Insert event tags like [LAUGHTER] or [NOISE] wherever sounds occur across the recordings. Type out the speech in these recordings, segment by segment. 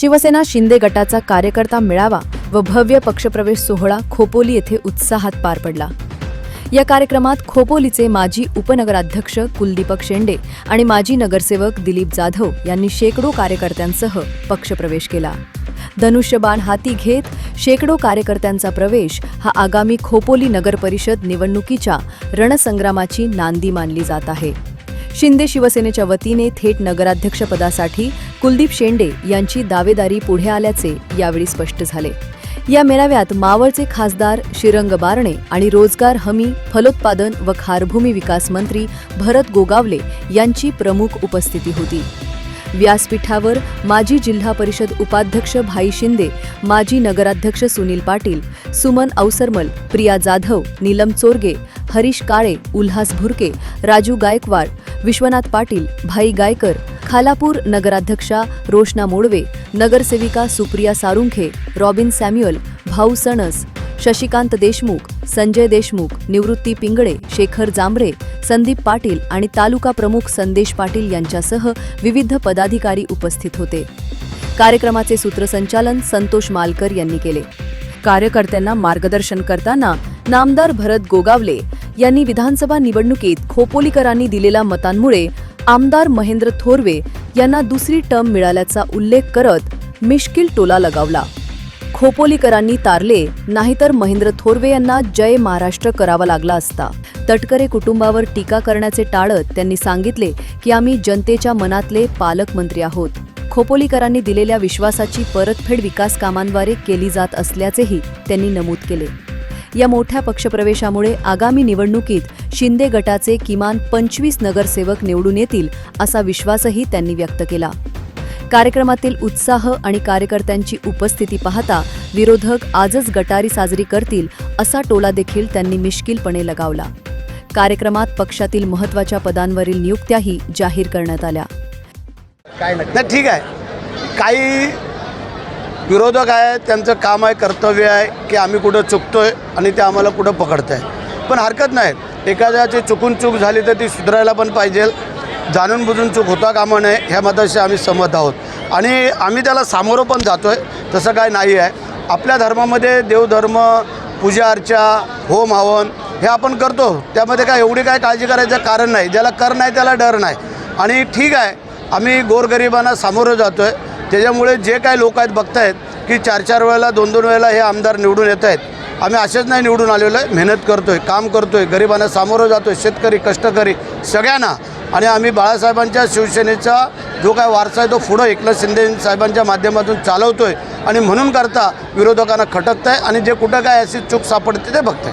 शिवसेना शिंदे गटाचा कार्यकर्ता मेळावा व भव्य पक्षप्रवेश सोहळा खोपोली येथे उत्साहात पार पडला. या कार्यक्रमात खोपोलीचे माजी उपनगराध्यक्ष कुलदीपक शेंडे आणि माजी नगरसेवक दिलीप जाधव यांनी शेकडो कार्यकर्त्यांसह पक्षप्रवेश केला. धनुष्यबाण हाती घेत शेकडो कार्यकर्त्यांचा प्रवेश हा आगामी खोपोली नगर परिषद निवडणुकीच्या रणसंग्रामाची नांदी मानली जात आहे. शिंदे शिवसेनेच्या वतीने थेट नगराध्यक्षपदासाठी कुलदीप शेंडे यांची दावेदारी पुढे आल्याचे यावेळी स्पष्ट झाले. या मेळाव्यात मावळचे खासदार श्रीरंग बारणे आणि रोजगार हमी फलोत्पादन व खारभूमी विकास मंत्री भरत गोगावले यांची प्रमुख उपस्थिती होती. व्यासपीठावर माजी जिल्हा परिषद उपाध्यक्ष भाई शिंदे माजी नगराध्यक्ष सुनील पाटील सुमन अवसरमल प्रिया जाधव नीलम चोरगे हरीश काळे उल्हास भुरके राजू गायकवाड विश्वनाथ पाटील भाई गायकर खालापूर नगराध्यक्षा रोशना मोडवे नगरसेविका सुप्रिया सारुंखे रॉबिन सॅम्युअल भाऊ सणस शशिकांत देशमुख संजय देशमुख निवृत्ती पिंगळे शेखर जांभरे संदीप पाटील आणि तालुका प्रमुख संदेश पाटील यांच्यासह विविध पदाधिकारी उपस्थित होते. कार्यक्रमाचे सूत्रसंचालन संतोष मालकर यांनी केले. कार्यकर्त्यांना मार्गदर्शन करताना नामदार भरत गोगावले यांनी विधानसभा निवडणुकीत खोपोलीकरांनी दिलेल्या मतांमुळे आमदार महेंद्र थोरवे यांना दुसरी टर्म मिळाल्याचा उल्लेख करत मिश्किल टोला लगावला. खोपोलीकरांनी तारले नाहीतर महेंद्र थोरवे यांना जय महाराष्ट्र करावा लागला असता. तटकरे कुटुंबावर टीका करण्याचे टाळत त्यांनी सांगितले की आम्ही जनतेच्या मनातले पालकमंत्री आहोत. खोपोलीकरांनी दिलेल्या विश्वासाची परतफेड विकास कामांद्वारे केली जात असल्याचेही त्यांनी नमूद केले. या मोठ्या पक्षप्रवेशामुळे आगामी निवडणुकीत शिंदे गटाचे किमान पंचवीस नगरसेवक निवडून येतील असा विश्वासही त्यांनी व्यक्त केला. कार्यक्रमातील उत्साह आणि कार्यकर्त्यांची उपस्थिती पाहता विरोधक आजच गटारी साजरी करतील असा टोला देखील त्यांनी मिश्किलपणे लगावला. कार्यक्रमात पक्षातील महत्त्वाच्या पदांवरील नियुक्त्याही जाहीर करण्यात आल्या. काय नाही. ठीक आहे. काही विरोधक आहे त्यांचं काम आहे कर्तव्य आहे की आम्ही कुठं चुकतोय आणि ते आम्हाला कुठं पकडत आहे पण हरकत नाही. एखाद्याची चुकून चूक झाली तर ती सुधारायला पण पाहिजे. जाणून बुजून चूक होता कामा नये ह्या मताशी आम्ही सहमत आहोत. आणि आम्ही त्याला सामोरं पण जातो आहे तसं काय नाही आहे. आपल्या धर्मामध्ये देवधर्म पूजा अर्चा होम हवन हे आपण करतो. त्यामध्ये काय एवढी काय काळजी करायचं कारण नाही. ज्याला कर नाही त्याला डर नाही. आणि ठीक आहे आम्ही गोरगरिबांना सामोरं जातो आहे त्याच्यामुळे जे काय लोक आहेत बघतायत की चार चार वेळेला दोन दोन वेळेला हे आमदार निवडून येत आहेत आम्ही असेच नाही निवडून आलेलो आहे. मेहनत करतो आहे काम करतो आहे गरिबांना सामोरं जातो आहे शेतकरी कष्टकरी सगळ्यांना. आणि आम्ही बाळासाहेबांच्या शिवसेनेचा जो काय वारसा आहे तो पुढं एकनाथ शिंदे साहेबांच्या माध्यमातून चालवतो आहे आणि म्हणून करता विरोधकांना खटकत आहे आणि जे कुठं काय अशी चूक सापडते ते बघताय.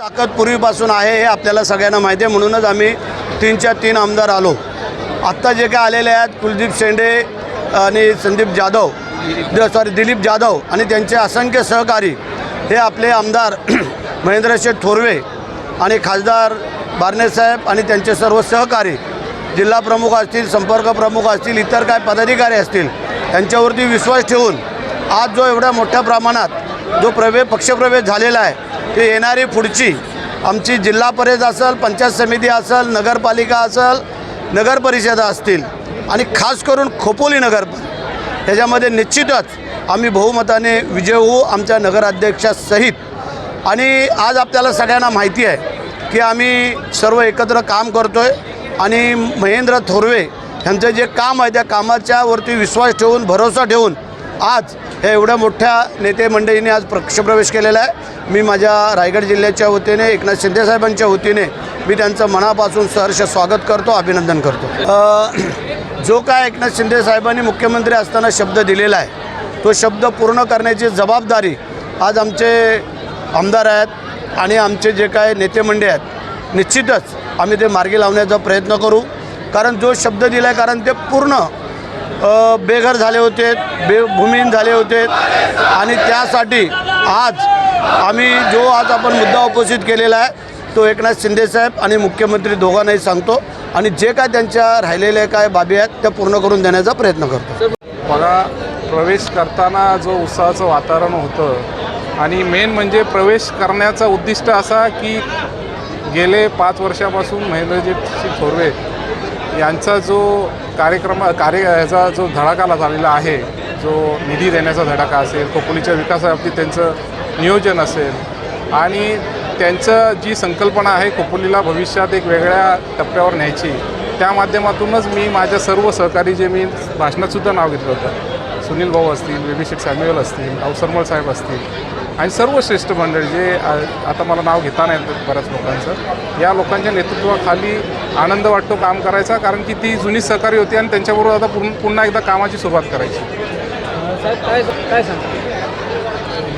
ताकद पूर्वीपासून आहे हे आपल्याला सगळ्यांना माहिती आहे. म्हणूनच आम्ही तीनच्या तीन आमदार आलो. आत्ता जे काय आलेले आहेत कुलदीप शेंडे आणि संदीप जाधव सॉरी दिलीप जाधव आणि त्यांचे असंख्य सहकारी हे आपले आमदार [CLEARS THROAT] महेंद्र थोरवे आणि खासदार बारनेसाहेब आणि त्यांचे सर्व सहकारी जिल्हा प्रमुख असतील संपर्क प्रमुख असतील इतर काय पदाधिकारी असतील त्यांच्यावरती विश्वास ठेवून आज जो एवढ्या मोठ्या प्रमाणात जो प्रवेश पक्षप्रवेश झालेला आहे ते येणारी पुढची आमची जिल्हा परिषद असेल पंचायत समिती असेल नगरपालिका असेल नगरपरिषदा असतील आणि खास करून खोपोली नगर ह्याच्यामध्ये निश्चितच आम्ही बहुमताने विजय होऊ आमच्या नगराध्यक्षासहित आणि आज आपल्याला सगळ्यांना माहिती आहे की आम्ही सर्व एकत्र काम करतो आहे आणि महेंद्र थोरवे यांचं जे काम आहे त्या कामाच्यावरती विश्वास ठेवून भरोसा ठेवून आज या एवढ्या मोठ्या नेते मंडळीने आज पक्षप्रवेश केलेला आहे. मी माझ्या रायगड जिल्ह्याच्या वतीने एकनाथ शिंदेसाहेबांच्या वतीने मी त्यांचं मनापासून सहर्ष स्वागत करतो अभिनंदन करतो. जो काय एकनाथ शिंदेसाहेबांनी मुख्यमंत्री असताना शब्द दिलेला आहे तो शब्द पूर्ण करण्याची जबाबदारी आज आमचे आमदार आहेत आणि आमचे जे काय नेतेमंडळी आहेत निश्चितच आम्ही ते मार्गी लावण्याचा प्रयत्न करू. कारण जो शब्द दिला आहे कारण ते पूर्ण बेघर झाले होते बे भूमिहीन झाले होते. आणि त्यासाठी आज आम्ही जो आज आपण मुद्दा उपस्थित केलेला आहे तो एकनाथ शिंदेसाहेब आणि मुख्यमंत्री दोघांनाही सांगतो. आणि जे काय त्यांच्या राहिलेल्या काय बाबी आहेत त्या पूर्ण करून देण्याचा प्रयत्न करतो. बघा प्रवेश करताना जो उत्साहाचं वातावरण होतं आणि मेन म्हणजे प्रवेश करण्याचा उद्दिष्ट असा की गेले पाच वर्षापासून महेंद्रजीत सिंग थोरवे यांचा जो कार्यक्रम कार्य ह्याचा जो धडाकाला झालेला आहे जो निधी देण्याचा धडाका असेल खोपोलीच्या विकासाबाबतीत त्यांचं नियोजन असेल आणि त्यांचं जी संकल्पना आहे खोपोलीला भविष्यात एक वेगळ्या टप्प्यावर न्यायची त्या माध्यमातूनच मी माझ्या सर्व सहकारी जे मी भाषणातसुद्धा नाव घेतलं होतं. सुनील भाऊ असतील बेबी सॅम्युअल असतील अवसरमल साहेब असतील आणि सर्व श्रेष्ठ मंडळी जे आता मला नाव घेता नाही येत बऱ्याच लोकांचं या लोकांच्या नेतृत्वाखाली आनंद वाटतो काम करायचा कारण की ती जुनी सहकारी होती आणि त्यांच्याबरोबर आता पुन- पुन्हा एकदा कामाची सुरुवात करायची. काय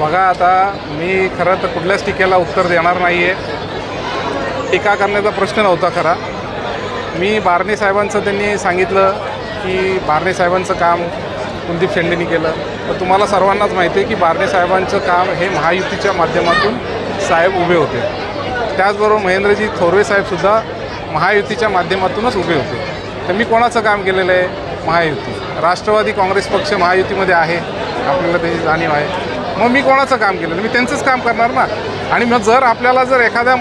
बघा आता मी खरं तर कुठल्याच टीकेला उत्तर देणार नाही आहे टीका करण्याचा प्रश्न नव्हता खरा. मी बारणे साहेबांचं त्यांनी सांगितलं की बारणे साहेबांचं काम कुलदीप शेंडेंनी केलं. तर तुम्हाला सर्वांनाच माहिती आहे की बारणे साहेबांचं काम हे महायुतीच्या माध्यमातून साहेब उभे होते. त्याचबरोबर महेंद्रजी थोरवे साहेबसुद्धा महायुतीच्या माध्यमातूनच उभे होते. तर मी कोणाचं काम केलेलं आहे? महायुती. राष्ट्रवादी काँग्रेस पक्ष महायुतीमध्ये आहे. आपल्याला त्याची जाणीव आहे. मग मी कोणाचं काम केलेलं? मी त्यांचंच काम करणार ना? आणि मग जर आपल्याला जर एखाद्या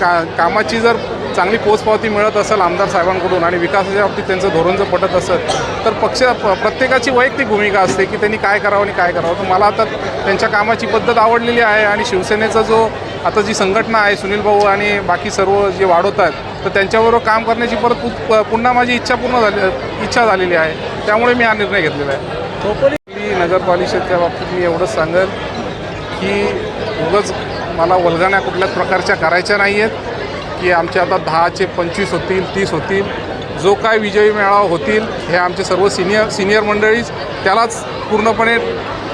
का कामाची जर चांगली पोचपावती मिळत असेल आमदार साहेबांकडून आणि विकासाच्या बाबतीत त्यांचं धोरण जर पटत असेल तर पक्ष प्रत्येकाची वैयक्तिक भूमिका असते की त्यांनी काय करावं आणि काय करावं. तर मला आता त्यांच्या कामाची पद्धत आवडलेली आहे आणि शिवसेनेचा जो आता जी संघटना आहे सुनील भाऊ आणि बाकी सर्व जे वाढवत आहेत तर त्यांच्याबरोबर काम करण्याची परत पुन्हा माझी इच्छा पूर्ण झाली इच्छा झालेली आहे. त्यामुळे मी हा निर्णय घेतलेला आहे. खोपोली मी नगर बाबतीत मी एवढंच सांगेल की उगच मला वलगाण्या कुठल्याच प्रकारच्या करायच्या नाही आहेत की आमचे आता दहाचे पंचवीस होतील तीस होतील. जो काय विजयी मेळावा होतील हे आमचे सर्व सिनियर सिनियर मंडळीच त्यालाच पूर्णपणे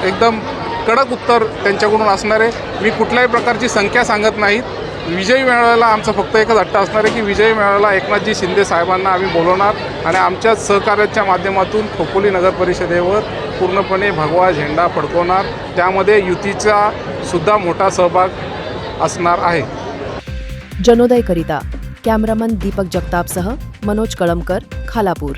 एकदम कडक उत्तर त्यांच्याकडून असणार आहे. मी कुठल्याही प्रकारची संख्या सांगत नाहीत. विजयी मेळाव्याला आमचा फक्त एकच अट्टा असणार आहे की विजयी मेळाव्याला एकनाथजी शिंदे साहेबांना आम्ही बोलवणार आणि आमच्या सहकार्याच्या माध्यमातून खोपोली नगर परिषदेवर पूर्णपणे भगवा झेंडा फडकवणार. त्यामध्ये युतीचा सुद्धा मोठा सहभाग असणार आहे. जनोदयकरिता. कॅमेरामन दीपक जगतापसह मनोज कळमकर खालापूर.